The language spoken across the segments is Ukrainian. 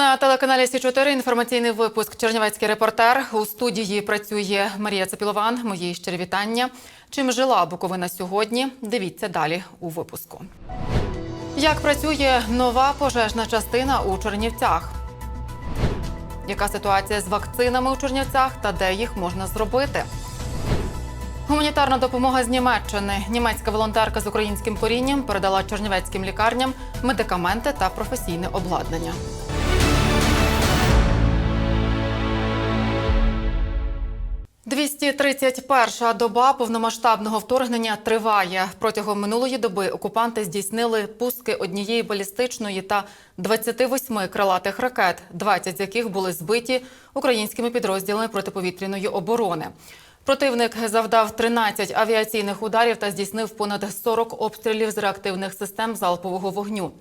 На телеканалі Сі 4 інформаційний випуск Чернівецький репортер. У студії працює Марія Цапілован. Мої щирі вітання. Чим жила Буковина сьогодні? Дивіться далі у випуску. Як працює нова пожежна частина у Чернівцях? Яка ситуація з вакцинами у Чернівцях та де їх можна зробити? Гуманітарна допомога з Німеччини. Німецька волонтерка з українським корінням передала чернівецьким лікарням медикаменти та професійне обладнання. «231-ша доба повномасштабного вторгнення триває. Протягом минулої доби окупанти здійснили пуски однієї балістичної та 28 крилатих ракет, 20 з яких були збиті українськими підрозділами протиповітряної оборони. Противник завдав 13 авіаційних ударів та здійснив понад 40 обстрілів з реактивних систем залпового вогню.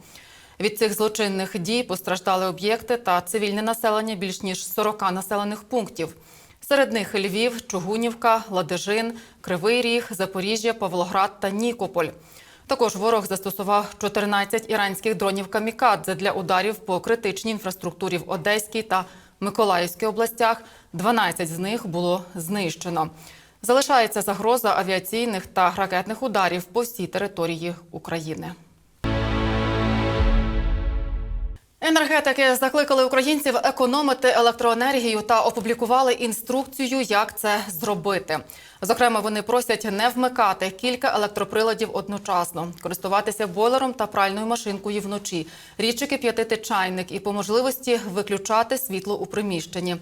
Від цих злочинних дій постраждали об'єкти та цивільне населення більш ніж 40 населених пунктів. Серед них Львів, Чугунівка, Ладижин, Кривий Ріг, Запоріжжя, Павлоград та Нікополь. Також ворог застосував 14 іранських дронів камікадзе для ударів по критичній інфраструктурі в Одеській та Миколаївській областях. 12 з них було знищено. Залишається загроза авіаційних та ракетних ударів по всій території України. Енергетики закликали українців економити електроенергію та опублікували інструкцію, як це зробити. Зокрема, вони просять не вмикати кілька електроприладів одночасно, користуватися бойлером та пральною машинкою вночі, рідше кип'ятити чайник і по можливості виключати світло у приміщенні.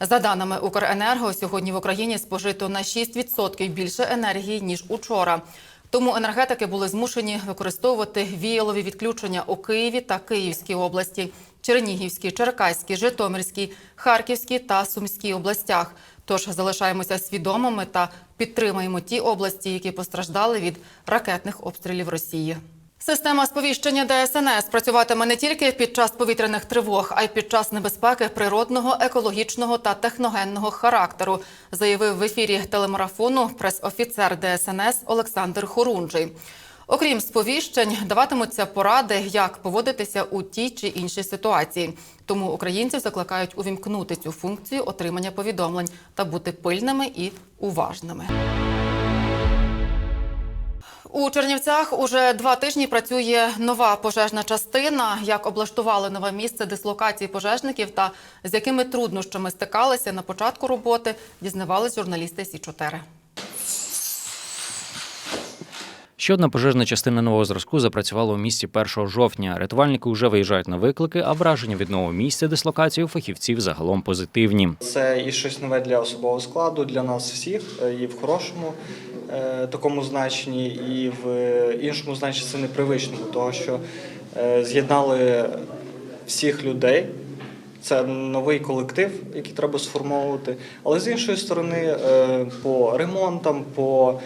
За даними Укренерго, сьогодні в Україні спожито на 6% більше енергії ніж учора. Тому енергетики були змушені використовувати віялові відключення у Києві та Київській області, Чернігівській, Черкаській, Житомирській, Харківській та Сумській областях. Тож залишаємося свідомими та підтримаємо ті області, які постраждали від ракетних обстрілів Росії. Система сповіщення ДСНС працюватиме не тільки під час повітряних тривог, а й під час небезпеки природного, екологічного та техногенного характеру, заявив в ефірі телемарафону прес-офіцер ДСНС Олександр Хорунжий. Окрім сповіщень, даватимуться поради, як поводитися у тій чи іншій ситуації. Тому українців закликають увімкнути цю функцію отримання повідомлень та бути пильними і уважними. У Чернівцях уже два тижні працює нова пожежна частина. Як облаштували нове місце дислокації пожежників та з якими труднощами стикалися на початку роботи, дізнавались журналісти Сі 4 Ще одна пожежна частина нового зразку запрацювала у місті 1 жовтня. Рятувальники вже виїжджають на виклики, а враження від нового місця дислокації у фахівців загалом позитивні. Це і щось нове для особового складу, для нас всіх, і в хорошому такому значенні, і в іншому значенні це непривичному, того що е, з'єднали всіх людей. Це новий колектив, який треба сформовувати. Але з іншої сторони, е, по ремонтам, по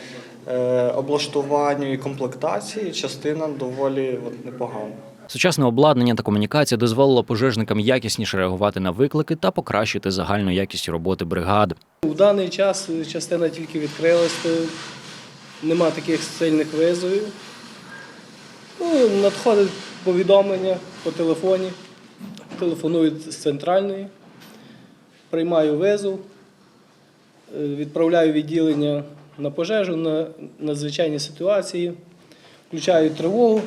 е, облаштуванню і комплектації частина доволі непогана. Сучасне обладнання та комунікація дозволило пожежникам якісніше реагувати на виклики та покращити загальну якість роботи бригад. У даний час частина тільки відкрилась, нема таких сильних визовів. Ну, надходить повідомлення по телефоні, телефонують з центральної, приймаю визов, е, відправляю відділення на пожежу, на надзвичайні ситуації, включаю тривогу,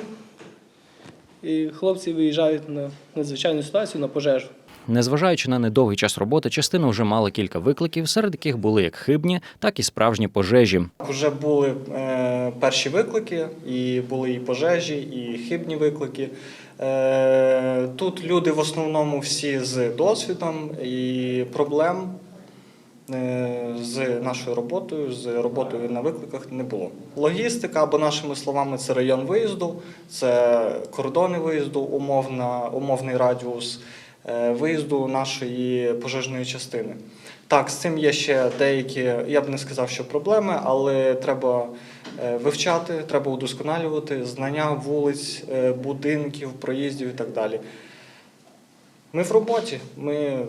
і хлопці виїжджають на надзвичайну ситуацію на пожежу. Незважаючи на недовгий час роботи, частина вже мала кілька викликів, серед яких були як хибні, так і справжні пожежі. Вже були е, перші виклики, і були і пожежі, і хибні виклики. Е, тут люди в основному всі з досвідом і проблем з нашою роботою, з роботою на викликах не було. Логістика, або нашими словами, це район виїзду, це кордони виїзду, умовна, умовний радіус е, виїзду нашої пожежної частини. Так, з цим є ще деякі, я б не сказав, що проблеми, але треба е, вивчати, треба удосконалювати знання вулиць, е, будинків, проїздів і так далі. Ми в роботі, ми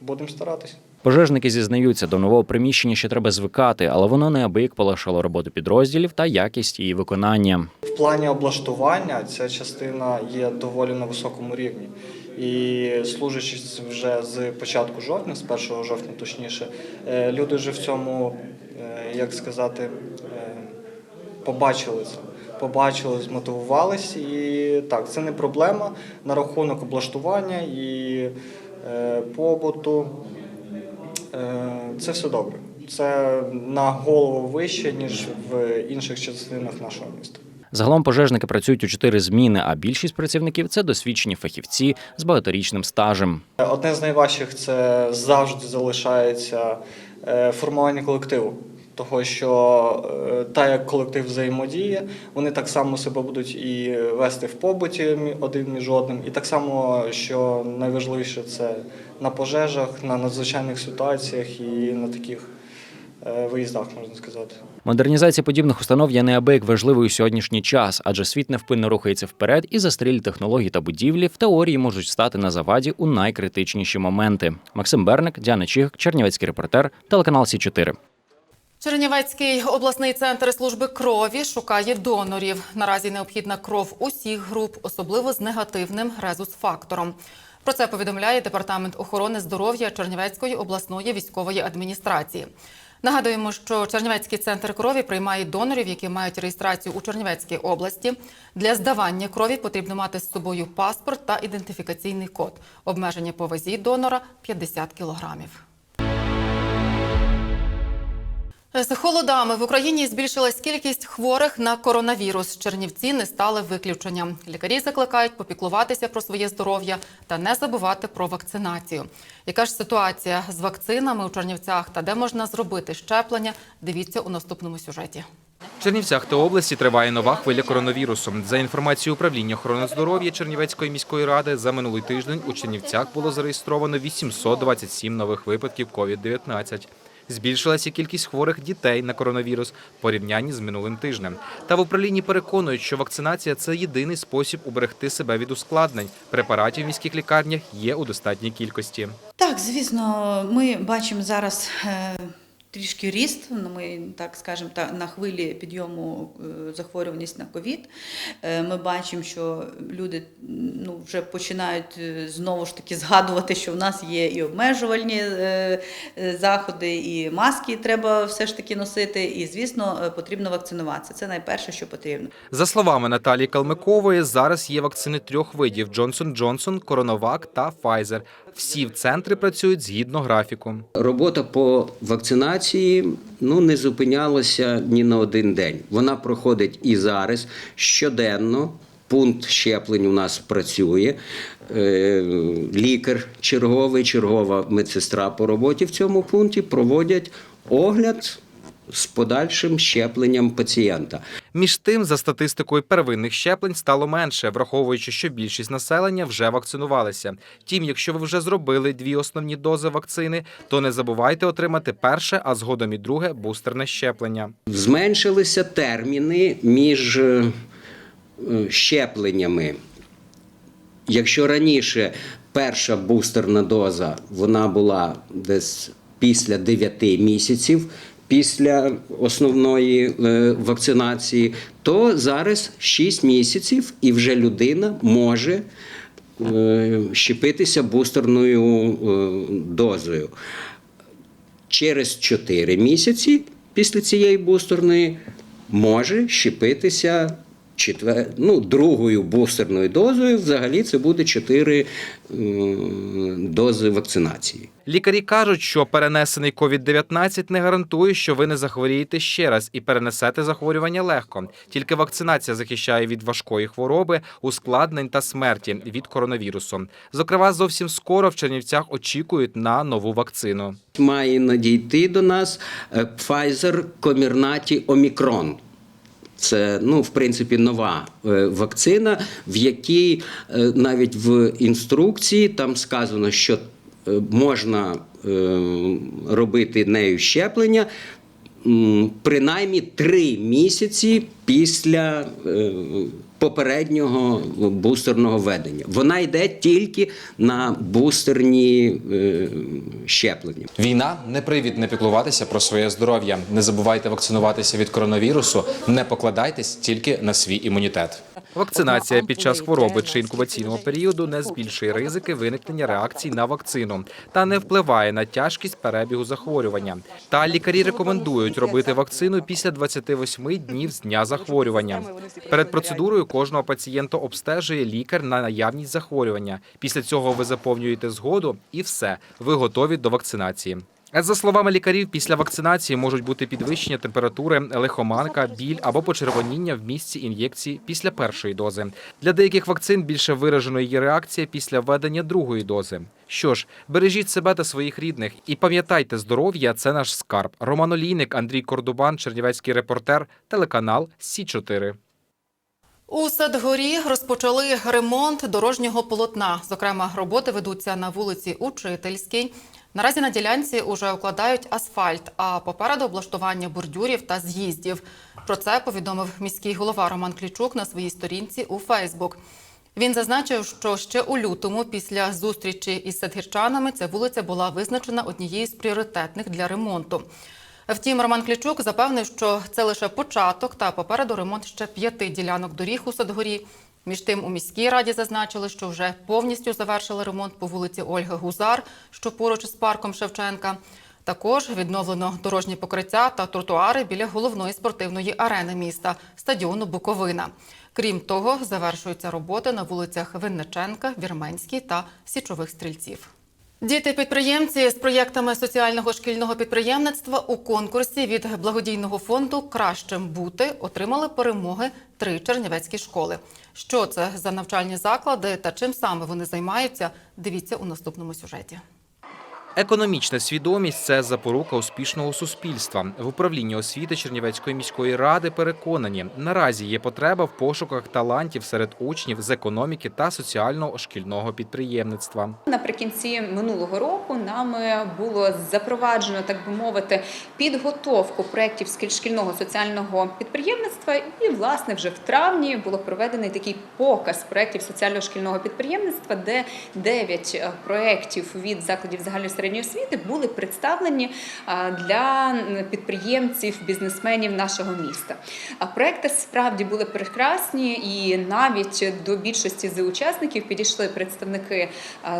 будемо старатись. Пожежники зізнаються, до нового приміщення ще треба звикати, але воно неабияк полегшало роботу підрозділів та якість її виконання. В плані облаштування ця частина є доволі на високому рівні. І служачи вже з початку жовтня, з 1 жовтня точніше, е, люди вже в цьому, е, як сказати, побачили це. Побачили, змотивувались, і так, це не проблема на рахунок облаштування і е, побуту. Е, це все добре. Це на голову вище, ніж в інших частинах нашого міста. Загалом пожежники працюють у чотири зміни, а більшість працівників це досвідчені фахівці з багаторічним стажем. Одне з найважчих це завжди залишається е, формування колективу. Того, що е, так як колектив взаємодіє, вони так само себе будуть і вести в побуті один між одним. І так само, що найважливіше, це на пожежах, на надзвичайних ситуаціях і на таких е, виїздах, можна сказати. Модернізація подібних установ є неабияк важливою у сьогоднішній час, адже світ невпинно рухається вперед, і застрілі технологій та будівлі в теорії можуть стати на заваді у найкритичніші моменти. Максим Берник, Діана Чігак, Чернівецький репортер, телеканал Сі 4 Чернівецький обласний центр служби крові шукає донорів. Наразі необхідна кров усіх груп, особливо з негативним резус-фактором. Про це повідомляє департамент охорони здоров'я Чернівецької обласної військової адміністрації. Нагадуємо, що Чернівецький центр крові приймає донорів, які мають реєстрацію у Чернівецькій області. Для здавання крові потрібно мати з собою паспорт та ідентифікаційний код. Обмеження по вазі донора 50 кілограмів. З холодами в Україні збільшилась кількість хворих на коронавірус. Чернівці не стали виключенням. Лікарі закликають попіклуватися про своє здоров'я та не забувати про вакцинацію. Яка ж ситуація з вакцинами у Чернівцях та де можна зробити щеплення? Дивіться у наступному сюжеті. В Чернівцях та області триває нова хвиля коронавірусу. За інформацією управління охорони здоров'я Чернівецької міської ради, за минулий тиждень у Чернівцях було зареєстровано 827 нових випадків COVID-19. Збільшилася кількість хворих дітей на коронавірус в порівнянні з минулим тижнем. Та в управлінні переконують, що вакцинація це єдиний спосіб уберегти себе від ускладнень. Препаратів в міських лікарнях є у достатній кількості. Так, звісно, ми бачимо зараз е, трішки ріст. ну, Ми так скажемо, та на хвилі підйому е, захворюваність на ковід. Е, Ми бачимо, що люди ну, вже починають е, знову ж таки згадувати, що в нас є і обмежувальні заходи, і маски треба все ж таки носити. І, звісно, потрібно вакцинуватися. Це найперше, що потрібно. За словами Наталії Калмикової, зараз є вакцини трьох видів: Johnson Johnson, Коронавак та Pfizer. Всі в центрі працюють згідно графіку. Робота по вакцинації ну не зупинялася ні на один день. Вона проходить і зараз щоденно. Пункт щеплень у нас працює. Е, Лікар черговий, чергова медсестра по роботі в цьому пункті проводять огляд з подальшим щепленням пацієнта. Між тим, за статистикою первинних щеплень стало менше, враховуючи, що більшість населення вже вакцинувалися. Втім, якщо ви вже зробили дві основні дози вакцини, то не забувайте отримати перше, а згодом і друге бустерне щеплення. Зменшилися терміни між е, е, щепленнями. Якщо раніше перша бустерна доза вона була десь після 9 місяців після основної е, вакцинації, то зараз 6 місяців і вже людина може е, щепитися бустерною е, дозою. Через 4 місяці після цієї бустерної може щепитися четвер... ну, другою бустерною дозою. Взагалі це буде 4 дози вакцинації. Лікарі кажуть, що перенесений COVID-19 не гарантує, що ви не захворієте ще раз і перенесете захворювання легко. Тільки вакцинація захищає від важкої хвороби, ускладнень та смерті від коронавірусу. Зокрема, зовсім скоро в Чернівцях очікують на нову вакцину. Має надійти до нас е, Pfizer Comirnaty Omicron. Це, ну, в принципі, нова е, вакцина, в якій е, навіть в інструкції там сказано, що е, можна робити нею щеплення принаймні три місяці після е, попереднього бустерного введення. Вона йде тільки на бустерні е, щеплення. Війна не привід не піклуватися про своє здоров'я. Не забувайте вакцинуватися від коронавірусу. Не покладайтесь тільки на свій імунітет. Вакцинація під час хвороби чи інкубаційного періоду не збільшує ризики виникнення реакцій на вакцину та не впливає на тяжкість перебігу захворювання. Та лікарі рекомендують робити вакцину після 28 днів з дня захворювання. Перед процедурою кожного пацієнта обстежує лікар на наявність захворювання. Після цього ви заповнюєте згоду і все, ви готові до вакцинації. А За словами лікарів, після вакцинації можуть бути підвищення температури, лихоманка, біль або почервоніння в місці ін'єкції після першої дози. Для деяких вакцин більше виражена її реакція після введення другої дози. Що ж, бережіть себе та своїх рідних і пам'ятайте, здоров'я це наш скарб. Роман Олійник, Андрій Кордубан, Чернівецький репортер, телеканал Сі 4 У Садгорі розпочали ремонт дорожнього полотна. Зокрема, роботи ведуться на вулиці Учительській. Наразі на ділянці уже укладають асфальт, а попереду облаштування бордюрів та з'їздів. Про це повідомив міський голова Роман Клічук на своїй сторінці у Фейсбук. Він зазначив, що ще у лютому, після зустрічі із садгірчанами, ця вулиця була визначена однією з пріоритетних для ремонту. Втім, Роман Клічук запевнив, що це лише початок та попереду ремонт ще п'яти ділянок доріг у Садгорі. Між тим, у міській раді зазначили, що вже повністю завершили ремонт по вулиці Ольги Гузар, що поруч із парком Шевченка. Також відновлено дорожні покриття та тротуари біля головної спортивної арени міста стадіону Буковина. Крім того, завершуються роботи на вулицях Винниченка, Вірменській та Січових стрільців. Діти-підприємці з проєктами соціального шкільного підприємництва у конкурсі від благодійного фонду Кращим бути отримали перемоги три чернівецькі школи. Що це за навчальні заклади та чим саме вони займаються? Дивіться у наступному сюжеті. Економічна свідомість це запорука успішного суспільства. В управлінні освіти Чернівецької міської ради переконані, наразі є потреба в пошуках талантів серед учнів з економіки та соціального шкільного підприємництва. Наприкінці минулого року нами було запроваджено, так би мовити, підготовку проєктів шкільного соціального підприємництва. І, власне, вже в травні було проведений такий показ проєктів соціального шкільного підприємництва, де 9 проєктів від закладів загальної середньої освіти були представлені для підприємців, бізнесменів нашого міста. А проекти справді були прекрасні, і навіть до більшості з учасників підійшли представники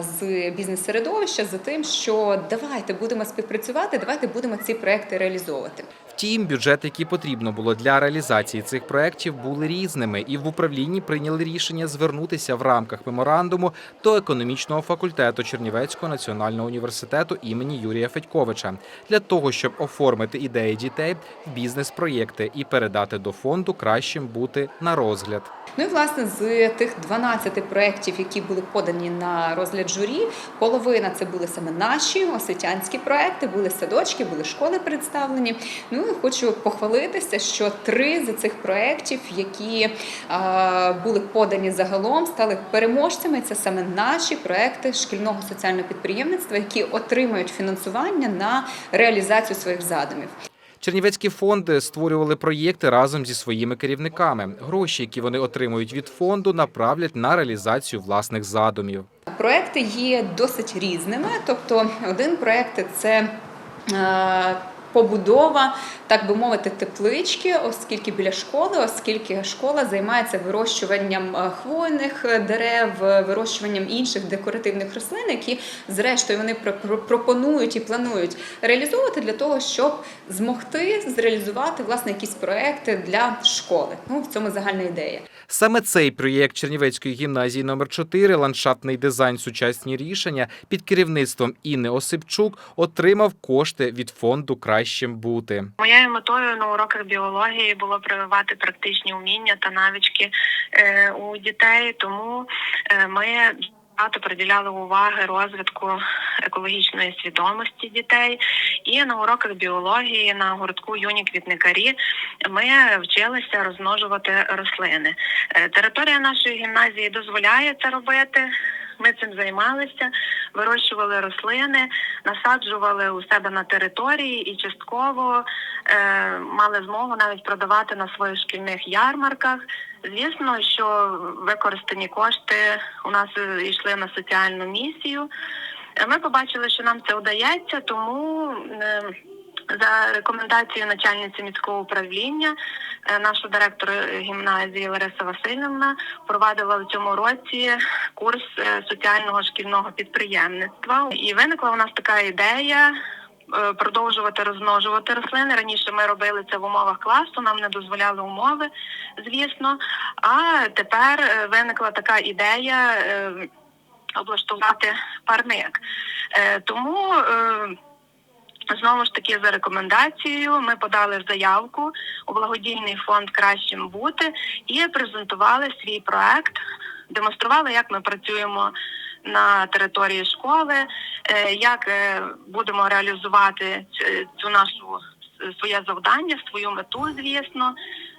з бізнес-середовища за тим, що давайте будемо співпрацювати, давайте будемо ці проекти реалізовувати. Втім, бюджети, які потрібно було для реалізації цих проєктів, були різними, і в управлінні прийняли рішення звернутися в рамках меморандуму до економічного факультету Чернівецького національного університету імені Юрія Федьковича для того, щоб оформити ідеї дітей в бізнес-проєкти і передати до фонду кращим бути на розгляд. Ну і власне з тих 12 проєктів, які були подані на розгляд журі, половина це були саме наші освітянські проекти, були садочки, були школи представлені. Ну і хочу похвалитися, що три з цих проєктів, які а, були подані загалом, стали переможцями. Це саме наші проекти шкільного соціального підприємництва, які отримають фінансування на реалізацію своїх задумів. Чернівецькі фонди створювали проєкти разом зі своїми керівниками. Гроші, які вони отримують від фонду, направлять на реалізацію власних задумів. Проекти є досить різними. Тобто, один проект це. Е, Побудова, так би мовити, теплички, оскільки біля школи, оскільки школа займається вирощуванням е, хвойних дерев, вирощуванням інших декоративних рослин, які зрештою вони про- про- пропонують і планують реалізовувати для того, щоб змогти зреалізувати власне якісь проекти для школи. Ну в цьому загальна ідея. Саме цей проєкт Чернівецької гімназії номер 4 ландшафтний дизайн сучасні рішення під керівництвом Інни Осипчук отримав кошти від фонду Кращим бути. Моєю метою на уроках біології було прививати практичні вміння та навички е, у дітей, тому е, ми багато приділяли уваги розвитку екологічної свідомості дітей. І на уроках біології на гуртку юні квітникарі ми вчилися розмножувати рослини. Е, Територія нашої гімназії дозволяє це робити. Ми цим займалися, вирощували рослини, насаджували у себе на території і частково е, мали змогу навіть продавати на своїх шкільних ярмарках. Звісно, що використані кошти у нас йшли на соціальну місію. Е, Ми побачили, що нам це вдається, тому е, За рекомендацією начальниці міського управління, е, наша директор гімназії Лариса Васильівна провадила в цьому році курс соціального шкільного підприємництва. І виникла у нас така ідея. Е, Продовжувати розмножувати рослини. Раніше ми робили це в умовах класу, нам не дозволяли умови, звісно. А тепер е, виникла така ідея е, облаштувати парник. Тому Знову ж таки, за рекомендацією, ми подали заявку у благодійний фонд Кращим бути і презентували свій проект, демонстрували, як ми працюємо на території школи, е, як е, будемо реалізувати цю нашу своє завдання, свою мету, звісно.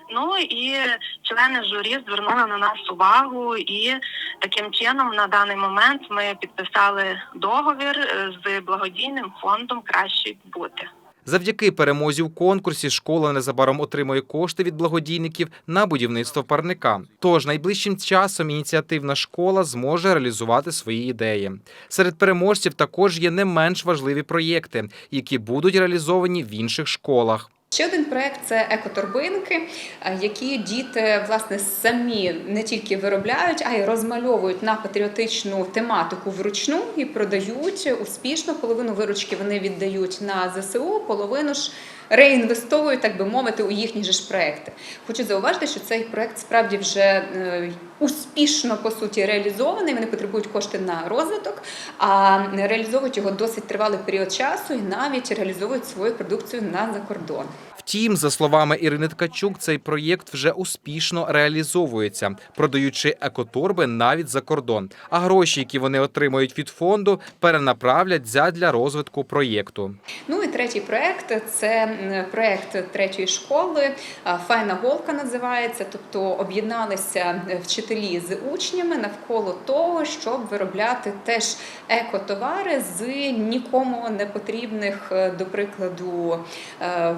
Ну і члени журі звернули на нас увагу, і таким чином на даний момент ми підписали договір е, з благодійним фондом Краще бути. Завдяки перемозі у конкурсі школа незабаром отримує кошти від благодійників на будівництво парника. Тож найближчим часом ініціативна школа зможе реалізувати свої ідеї. Серед переможців також є не менш важливі проєкти, які будуть реалізовані в інших школах. Ще один проект це екоторбинки, е, які діти власне самі не тільки виробляють, а й розмальовують на патріотичну тематику вручну і продають успішно. Половину виручки вони віддають на ЗСУ, половину ж реінвестовують, так би мовити, у їхні ж проекти. Хочу зауважити, що цей проект справді вже е, успішно по суті реалізований. Вони потребують кошти на розвиток, а реалізовують його досить тривалий період часу і навіть реалізовують свою продукцію на закордон. Втім, за словами Ірини Ткачук, цей проєкт вже успішно реалізовується, продаючи екоторби навіть за кордон. А гроші, які вони отримують від фонду, перенаправлять задля розвитку проєкту. Ну і третій проект це м, проект третьої школи. Файна голка називається. Тобто об'єдналися е, вчителі з учнями навколо того, щоб виробляти теж екотовари з нікому не потрібних, е, до прикладу, е,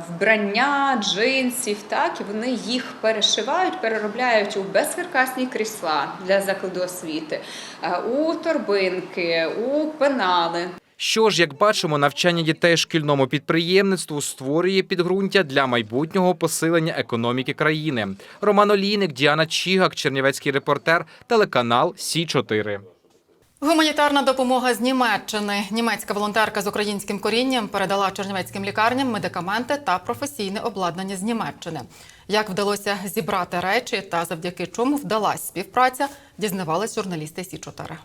вбрання, джинсів. Так і вони їх перешивають, переробляють у безкаркасні крісла для закладу освіти, е, у торбинки, у пенали. Що ж, як бачимо, навчання дітей шкільному підприємництву створює підґрунтя для майбутнього посилення економіки країни. Роман Олійник, Діана Чігак, Чернівецький репортер, телеканал Сі 4 Гуманітарна допомога з Німеччини. Німецька волонтерка з українським корінням передала чернівецьким лікарням медикаменти та професійне обладнання з Німеччини. Як вдалося зібрати речі та завдяки чому вдалась співпраця, дізнавались журналісти Сі 4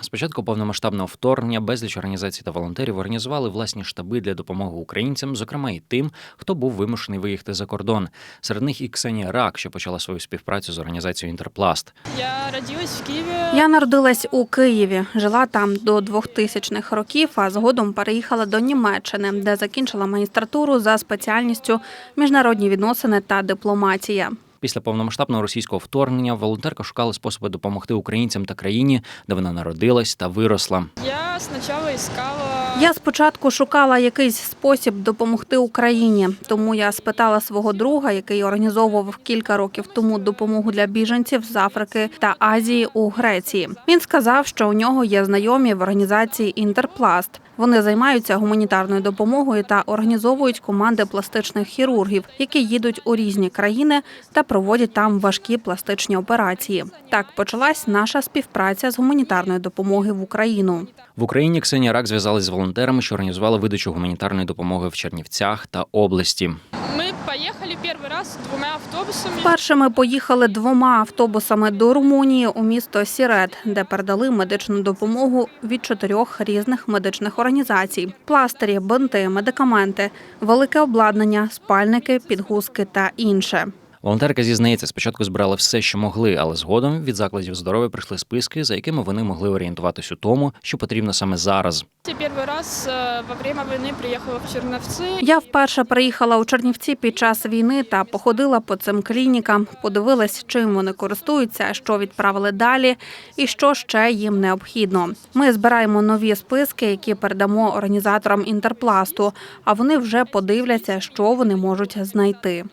З початку повномасштабного вторгнення безліч організацій та волонтерів організували власні штаби для допомоги українцям, зокрема і тим, хто був вимушений виїхати за кордон. Серед них і Ксенія Рак, що почала свою співпрацю з організацією Інтерпласт. Я родилась в Киеве. Я народилась у Києві, жила там до 2000-х років, а згодом переїхала до Німеччини, де закінчила магістратуру за спеціальністю міжнародні відносини та дипломатія. Після повномасштабного російського вторгнення волонтерка шукала способи допомогти українцям та країні, де вона народилась та виросла. Я спочатку искала... Я спочатку шукала якийсь спосіб допомогти Україні, тому я спитала свого друга, який організовував кілька років тому допомогу для біженців з Африки та Азії у Греції. Він сказав, що у нього є знайомі в організації Інтерпласт. Вони займаються гуманітарною допомогою та організовують команди пластичних хірургів, які їдуть у різні країни та проводять там важкі пластичні операції. Так почалась наша співпраця з гуманітарної допомоги в Україну. В Україні Ксенія Рак зв'язалась з волонтерами, що організували видачу гуманітарної допомоги в Чернівцях та області. Мы поехали первый раз двумя автобусами. Вперше ми поїхали двома автобусами до Румунії у місто Сірет, де передали медичну допомогу від чотирьох різних медичних організацій: пластирі, бинти, медикаменти, велике обладнання, спальники, підгузки та інше. Волонтерка зізнається, спочатку збирали все, що могли, але згодом від закладів здоров'я прийшли списки, за якими вони могли орієнтуватись у тому, що потрібно саме зараз. Я первый раз э, во время войны приехала в Черновцы. Я вперше приїхала у Чернівці під час війни та походила по цим клінікам, подивилась, чим вони користуються, що відправили далі, і що ще їм необхідно. Ми збираємо нові списки, які передамо організаторам інтерпласту. А вони вже подивляться, що вони можуть знайти.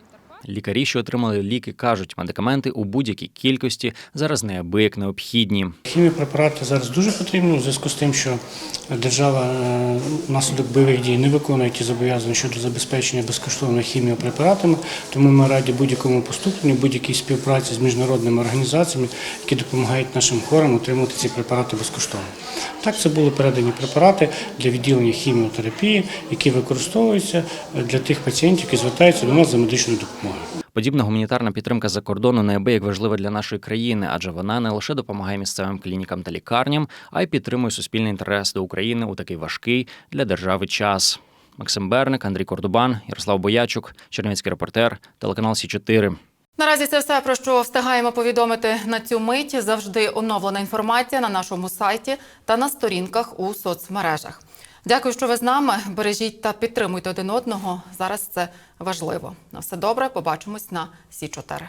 Лікарі, що отримали ліки, кажуть, медикаменти у будь-якій кількості зараз неабияк необхідні. Хіміопрепарати зараз дуже потрібні у зв'язку з тим, що держава е, внаслідок бойових дій не виконує ті зобов'язання щодо забезпечення безкоштовними хіміопрепаратами. Тому ми раді будь-якому поступленню, будь-якій співпраці з міжнародними організаціями, які допомагають нашим хворим отримати ці препарати безкоштовно. Так, це були передані препарати для відділення хіміотерапії, які використовуються для тих пацієнтів, які звертаються до нас за медичною допомогою. Подібна гуманітарна підтримка за кордону неабияк важлива для нашої країни, адже вона не лише допомагає місцевим клінікам та лікарням, а й підтримує суспільний інтерес до України у такий важкий для держави час. Максим Берник, Андрій Кордубан, Ярослав Боячук, Чернівецький репортер, телеканал Сі 4 Наразі це все про що встигаємо повідомити на цю мить. Завжди оновлена інформація на нашому сайті та на сторінках у соцмережах. Дякую, що ви з нами. Бережіть та підтримуйте один одного. Зараз це важливо. На все добре. Побачимось на Сі 4